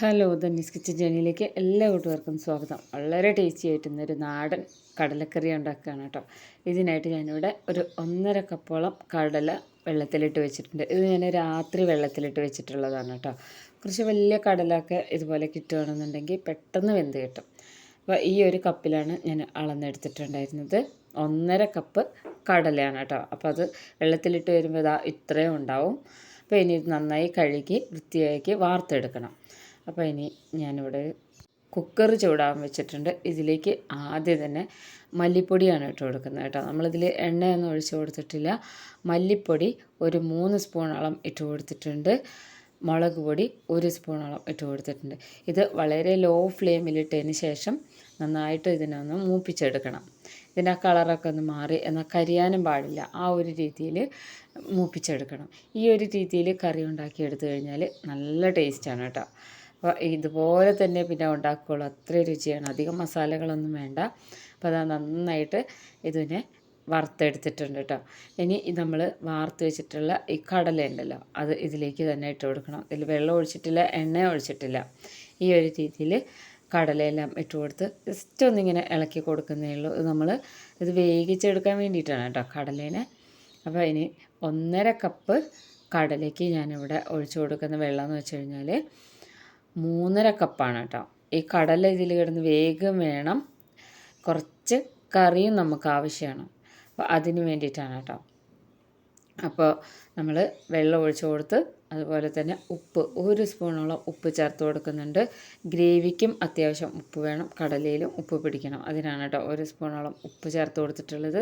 Hello ധന്യസ് kitchen ജേണിയിലേക്ക് എല്ലാ കൂട്ടുകാർക്കും സ്വാഗതം. വളരെ ടേസ്റ്റി ആയിട്ടുന്ന ഒരു നാടൻ കടലക്കറി ഉണ്ടാക്കുകയാണ് കേട്ടോ. ഇതിനായിട്ട് ഞാനിവിടെ ഒരു ഒന്നര കപ്പോളം കടല വെള്ളത്തിലിട്ട് വെച്ചിട്ടുണ്ട്. ഇത് ഞാൻ രാത്രി വെള്ളത്തിലിട്ട് വെച്ചിട്ടുള്ളതാണ് കേട്ടോ. കുറച്ച് വലിയ കടലൊക്കെ ഇതുപോലെ കിട്ടുകയാണെന്നുണ്ടെങ്കിൽ പെട്ടെന്ന് വെന്ത് കിട്ടും. അപ്പോൾ ഈ ഒരു കപ്പിലാണ് ഞാൻ അളന്നെടുത്തിട്ടുണ്ടായിരുന്നത്. ഒന്നര കപ്പ് കടലയാണ് കേട്ടോ. അപ്പോൾ അത് വെള്ളത്തിലിട്ട് വരുമ്പോൾ ഇതാ ഇത്രയും ഉണ്ടാവും. അപ്പോൾ ഇനി ഇത് നന്നായി കഴുകി വൃത്തിയാക്കി വാർത്തെടുക്കണം. അപ്പോൾ ഇനി ഞാനിവിടെ കുക്കർ ചൂടാൻ വെച്ചിട്ടുണ്ട്. ഇതിലേക്ക് ആദ്യം തന്നെ മല്ലിപ്പൊടിയാണ് ഇട്ട് കൊടുക്കുന്നത് കേട്ടോ. നമ്മളിതിൽ എണ്ണയൊന്നും ഒഴിച്ചു കൊടുത്തിട്ടില്ല. മല്ലിപ്പൊടി ഒരു മൂന്ന് സ്പൂണോളം ഇട്ട് കൊടുത്തിട്ടുണ്ട്. മുളക് പൊടി ഒരു സ്പൂണോളം ഇട്ട് കൊടുത്തിട്ടുണ്ട്. ഇത് വളരെ ലോ ഫ്ലെയിമിലിട്ടതിന് ശേഷം നന്നായിട്ട് ഇതിനൊന്ന് മൂപ്പിച്ചെടുക്കണം. ഇതിന്റെ ആ കളറൊക്കെ ഒന്ന് മാറി എന്നാൽ കരിയാനും പാടില്ല. ആ ഒരു രീതിയിൽ മൂപ്പിച്ചെടുക്കണം. ഈ ഒരു രീതിയിൽ കറി ഉണ്ടാക്കി എടുത്തു കഴിഞ്ഞാൽ നല്ല ടേസ്റ്റാണ് കേട്ടോ. ഇതുപോലെ തന്നെ പിന്നെ ഉണ്ടാക്കുകയുള്ളൂ അത്രയും രുചിയാണ്. അധികം മസാലകളൊന്നും വേണ്ട. അപ്പോൾ അത് നന്നായിട്ട് ഇതിനെ വറുത്തെടുത്തിട്ടുണ്ട് കേട്ടോ ഇനി നമ്മൾ വാർത്ത് വെച്ചിട്ടുള്ള ഈ കടല ഉണ്ടല്ലോ അത് ഇതിലേക്ക് തന്നെ ഇട്ട് കൊടുക്കണം. ഇതിൽ വെള്ളം ഒഴിച്ചിട്ടില്ല എണ്ണ ഒഴിച്ചിട്ടില്ല. ഈ ഒരു രീതിയിൽ കടലയെല്ലാം ഇട്ട് കൊടുത്ത് ജസ്റ്റ് ഒന്നിങ്ങനെ ഇളക്കി കൊടുക്കുന്നേ ഉള്ളൂ. ഇത് നമ്മൾ ഇത് വേവിച്ചെടുക്കാൻ വേണ്ടിയിട്ടാണ് കേട്ടോ കടലേനെ. അപ്പോൾ ഇനി ഒന്നര കപ്പ് കടലയ്ക്ക് ഞാനിവിടെ ഒഴിച്ചു കൊടുക്കുന്ന വെള്ളം എന്ന് വെച്ച് കഴിഞ്ഞാൽ മൂന്നര കപ്പാണ് കേട്ടോ. ഈ കടല ഇതിൽ കിടന്ന് വേഗം വേണം. കുറച്ച് കറിയും നമുക്ക് ആവശ്യമാണ്. അപ്പോൾ അതിന് വേണ്ടിയിട്ടാണ് കേട്ടോ. അപ്പോൾ നമ്മൾ വെള്ളം ഒഴിച്ചു കൊടുത്ത് അതുപോലെ തന്നെ ഉപ്പ് ഒരു സ്പൂണോളം ഉപ്പ് ചേർത്ത് കൊടുക്കുന്നുണ്ട്. ഗ്രേവിക്കും അത്യാവശ്യം ഉപ്പ് വേണം. കടലയിലും ഉപ്പ് പിടിക്കണം. അതിനാണ് കേട്ടോ ഒരു സ്പൂണോളം ഉപ്പ് ചേർത്ത് കൊടുത്തിട്ടുള്ളത്.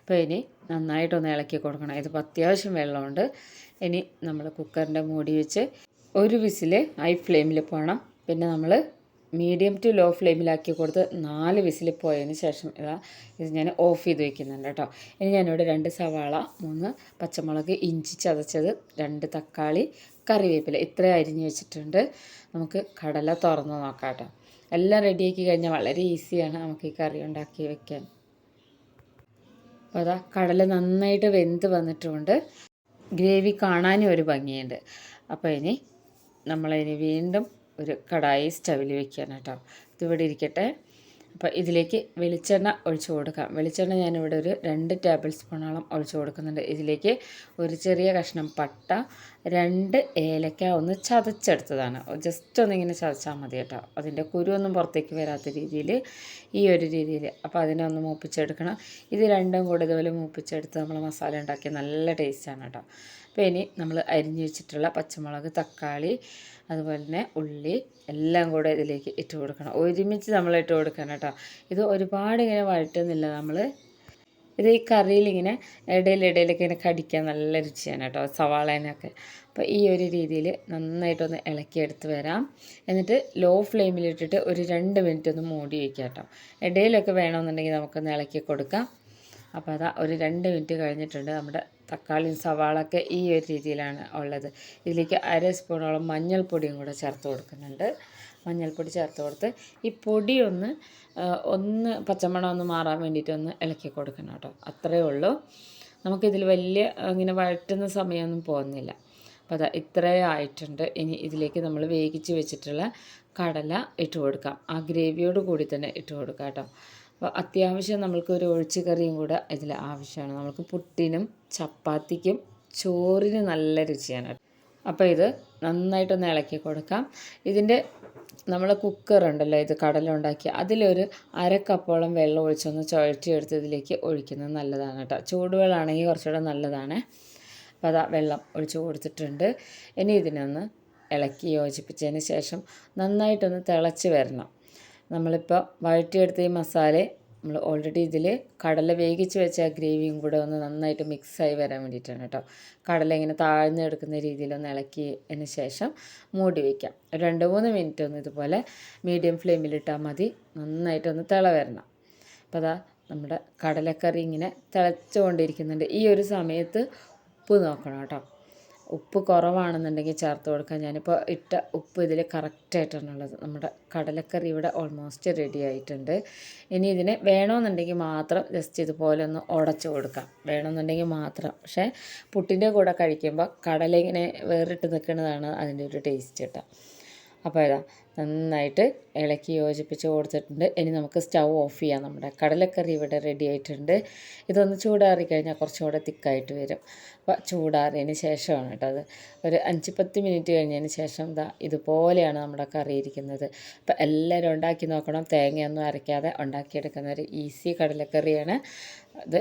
അപ്പോൾ ഇനി നന്നായിട്ടൊന്ന് ഇളക്കി കൊടുക്കണം. ഇതിപ്പോൾ അത്യാവശ്യം വെള്ളമുണ്ട്. ഇനി നമ്മൾ കുക്കറിന്റെ മൂടി വെച്ച് ഒരു വിസിൽ ഹൈ ഫ്ലെയിമിൽ പോകണം പിന്നെ നമ്മൾ മീഡിയം ടു ലോ ഫ്ലെയിമിലാക്കി കൊടുത്ത് നാല് വിസിൽ പോയതിന് ശേഷം ഇതാ ഇത് ഞാൻ ഓഫ് ചെയ്ത് വെക്കുന്നുണ്ട് കേട്ടോ. ഇനി ഞാനിവിടെ രണ്ട് സവാള മൂന്ന് പച്ചമുളക് ഇഞ്ചി ചതച്ചത് രണ്ട് തക്കാളി കറിവേപ്പില ഇത്ര അരിഞ്ഞ് വെച്ചിട്ടുണ്ട്. നമുക്ക് കടല തുറന്ന് നോക്കാം കേട്ടോ. എല്ലാം റെഡിയാക്കി കഴിഞ്ഞാൽ വളരെ ഈസിയാണ് നമുക്ക് ഈ കറി ഉണ്ടാക്കി വെക്കാൻ. അപ്പോൾ അതാ കടല നന്നായിട്ട് വെന്ത് വന്നിട്ടുമുണ്ട് ഗ്രേവി കാണാനും ഒരു ഭംഗിയുണ്ട്. അപ്പോൾ ഇനി നമ്മളിനി വീണ്ടും ഒരു കടായി സ്റ്റവിൽ കേട്ടോ ഇതിവിടെ ഇരിക്കട്ടെ. അപ്പോൾ ഇതിലേക്ക് വെളിച്ചെണ്ണ ഒഴിച്ചു കൊടുക്കാം. വെളിച്ചെണ്ണ ഞാനിവിടെ ഒരു രണ്ട് ടേബിൾ സ്പൂണോളം ഒഴിച്ചു കൊടുക്കുന്നുണ്ട്. ഇതിലേക്ക് ഒരു ചെറിയ കഷ്ണം പട്ട രണ്ട് ഏലക്ക ഒന്ന് ചതച്ചെടുത്തതാണ്. ജസ്റ്റ് ഒന്നിങ്ങനെ ചതച്ചാൽ മതി കേട്ടോ. അതിന്റെ കുരുവൊന്നും പുറത്തേക്ക് വരാത്ത രീതിയിൽ ഈ ഒരു രീതിയിൽ. അപ്പോൾ അതിനെ ഒന്ന് മൂപ്പിച്ചെടുക്കണം. ഇത് രണ്ടും കൂടെ ഇതുപോലെ മൂപ്പിച്ചെടുത്ത് നമ്മൾ മസാല ഉണ്ടാക്കിയ നല്ല ടേസ്റ്റാണ് കേട്ടോ. അപ്പോൾ ഇനി നമ്മൾ അരിഞ്ഞു വെച്ചിട്ടുള്ള പച്ചമുളക് തക്കാളി അതുപോലെ തന്നെ ഉള്ളി എല്ലാം കൂടെ ഇതിലേക്ക് ഇട്ട് കൊടുക്കണം. ഒരുമിച്ച് നമ്മൾ ഇട്ട് കൊടുക്കണം ഇത് ഒരുപാട് ഇങ്ങനെ വഴറ്റുന്നില്ല നമ്മൾ ഇത് ഈ കറിയിൽ ഇങ്ങനെ ഇടയിലിടയിലൊക്കെ ഇങ്ങനെ കടിക്കാൻ നല്ല രുചിയാണ് കേട്ടോ സവാളേനൊക്കെ അപ്പോൾ ഈ ഒരു രീതിയിൽ നന്നായിട്ടൊന്ന് ഇളക്കിയെടുത്ത് വരാം. എന്നിട്ട് ലോ ഫ്ലെയിമിലിട്ടിട്ട് ഒരു രണ്ട് മിനിറ്റ് ഒന്ന് മൂടി വയ്ക്കാം കേട്ടോ. ഇടയിലൊക്കെ വേണമെന്നുണ്ടെങ്കിൽ നമുക്കൊന്ന് ഇളക്കി കൊടുക്കാം. അപ്പോൾ അതാ ഒരു രണ്ട് മിനിറ്റ് കഴിഞ്ഞിട്ടുണ്ട് നമ്മുടെ തക്കാളിയും സവാളൊക്കെ ഈ ഒരു രീതിയിലാണ് ഉള്ളത്. ഇതിലേക്ക് അര സ്പൂണോളം മഞ്ഞൾപ്പൊടിയും കൂടെ ചേർത്ത് കൊടുക്കുന്നുണ്ട്. മഞ്ഞൾപ്പൊടി ചേർത്ത് കൊടുത്ത് ഈ പൊടി ഒന്ന് ഒന്ന് പച്ചമണം ഒന്ന് മാറാൻ വേണ്ടിയിട്ട് ഒന്ന് ഇളക്കി കൊടുക്കണം കേട്ടോ. അത്രയേ ഉള്ളൂ. നമുക്കിതിൽ വലിയ ഇങ്ങനെ വഴറ്റുന്ന സമയമൊന്നും പോകുന്നില്ല. അപ്പോൾ അതാ ഇത്രയേ ആയിട്ടുണ്ട്. ഇനി ഇതിലേക്ക് നമ്മൾ വേവിച്ച് വെച്ചിട്ടുള്ള കടല ഇട്ട് കൊടുക്കാം. ആ ഗ്രേവിയോട് കൂടി തന്നെ ഇട്ട് കൊടുക്കാം കേട്ടോ. അപ്പോൾ അത്യാവശ്യം നമ്മൾക്ക് ഒരു ഒഴിച്ച് കറിയും കൂടെ ഇതിൽ ആവശ്യമാണ്. നമുക്ക് പുട്ടിനും ചപ്പാത്തിക്കും ചോറിന് നല്ല രുചിയാണ്. അപ്പോൾ ഇത് നന്നായിട്ടൊന്ന് ഇളക്കി കൊടുക്കാം. ഇതിന്റെ നമ്മൾ കുക്കറുണ്ടല്ലോ ഇത് കടലുണ്ടാക്കി അതിലൊരു അരക്കപ്പോളം വെള്ളം ഒഴിച്ചൊന്ന് ചുഴറ്റിയെടുത്ത് ഇതിലേക്ക് ഒഴിക്കുന്നത് നല്ലതാണ് കേട്ടോ. ചൂടുവെള്ളമാണെങ്കിൽ കുറച്ചുകൂടെ നല്ലതാണ്. അപ്പോൾ അതാ വെള്ളം ഒഴിച്ചു കൊടുത്തിട്ടുണ്ട്. ഇനി ഇതിനൊന്ന് ഇളക്കി യോജിപ്പിച്ചതിന് ശേഷം നന്നായിട്ടൊന്ന് തിളച്ച് വരണം. നമ്മളിപ്പോൾ വഴറ്റിയെടുത്ത ഈ മസാല നമ്മൾ ഓൾറെഡി ഇതിൽ കടല വേവിച്ച് വെച്ച ആ ഗ്രേവിയും കൂടെ ഒന്ന് നന്നായിട്ട് മിക്സായി വരാൻ വേണ്ടിയിട്ടാണ് കേട്ടോ. കടല ഇങ്ങനെ താഴ്ന്നെടുക്കുന്ന രീതിയിലൊന്ന് ഇളക്കിയതിന് ശേഷം മൂടി വയ്ക്കാം രണ്ട് മൂന്ന് മിനിറ്റ് ഒന്ന് ഇതുപോലെ മീഡിയം ഫ്ലെയിമിലിട്ടാൽ മതി. നന്നായിട്ടൊന്ന് തിള വരണം. അപ്പോൾ അതാ നമ്മുടെ കടലക്കറി ഇങ്ങനെ തിളച്ചുകൊണ്ടിരിക്കുന്നുണ്ട്. ഈ ഒരു സമയത്ത് ഉപ്പ് നോക്കണം കേട്ടോ. ഉപ്പ് കുറവാണെന്നുണ്ടെങ്കിൽ ചേർത്ത് കൊടുക്കാം. ഞാനിപ്പോൾ ഇട്ട ഉപ്പ് ഇതിൽ കറക്റ്റായിട്ടാണുള്ളത് നമ്മുടെ കടലക്കറി ഇവിടെ ഓൾമോസ്റ്റ് റെഡി ആയിട്ടുണ്ട്. ഇനി ഇതിന് വേണമെന്നുണ്ടെങ്കിൽ മാത്രം ജസ്റ്റ് ഇതുപോലെ ഒന്ന് ഉടച്ച് കൊടുക്കാം. വേണമെന്നുണ്ടെങ്കിൽ മാത്രം. പക്ഷേ പുട്ടിന്റെ കൂടെ കഴിക്കുമ്പോൾ കടല ഇങ്ങനെ വേറിട്ട് നിൽക്കുന്നതാണ് അതിന്റെ ഒരു ടേസ്റ്റ് കേട്ടോ അപ്പോൾ ഇതാ നന്നായിട്ട് ഇളക്കി യോജിപ്പിച്ച് കൊടുത്തിട്ടുണ്ട്. ഇനി നമുക്ക് സ്റ്റൗ ഓഫ് ചെയ്യാം. നമ്മുടെ കടലക്കറി ഇവിടെ റെഡി ആയിട്ടുണ്ട്. ഇതൊന്ന് ചൂടാറി കഴിഞ്ഞാൽ കുറച്ചുകൂടെ തിക്കായിട്ട് വരും. അപ്പോൾ ചൂടാറിയതിന് ശേഷമാണ് കേട്ടോ അത്. ഒരു അഞ്ച് പത്ത് മിനിറ്റ് കഴിഞ്ഞതിന് ശേഷം ഇതാ ഇതുപോലെയാണ് നമ്മുടെ കറി ഇരിക്കുന്നത്. അപ്പോൾ എല്ലാവരും ഉണ്ടാക്കി നോക്കണം. തേങ്ങയൊന്നും അരയ്ക്കാതെ ഉണ്ടാക്കിയെടുക്കുന്ന ഒരു ഈസി കടലക്കറിയാണ് അത്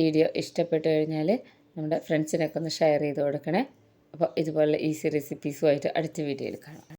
വീഡിയോ ഇഷ്ടപ്പെട്ടു കഴിഞ്ഞാൽ നമ്മുടെ ഫ്രണ്ട്സിനൊക്കെ ഒന്ന് ഷെയർ ചെയ്ത് കൊടുക്കണേ. അപ്പോൾ ഇതുപോലെ ഈസി റെസിപ്പീസുമായിട്ട് അടുത്ത വീഡിയോയിൽ കാണാം.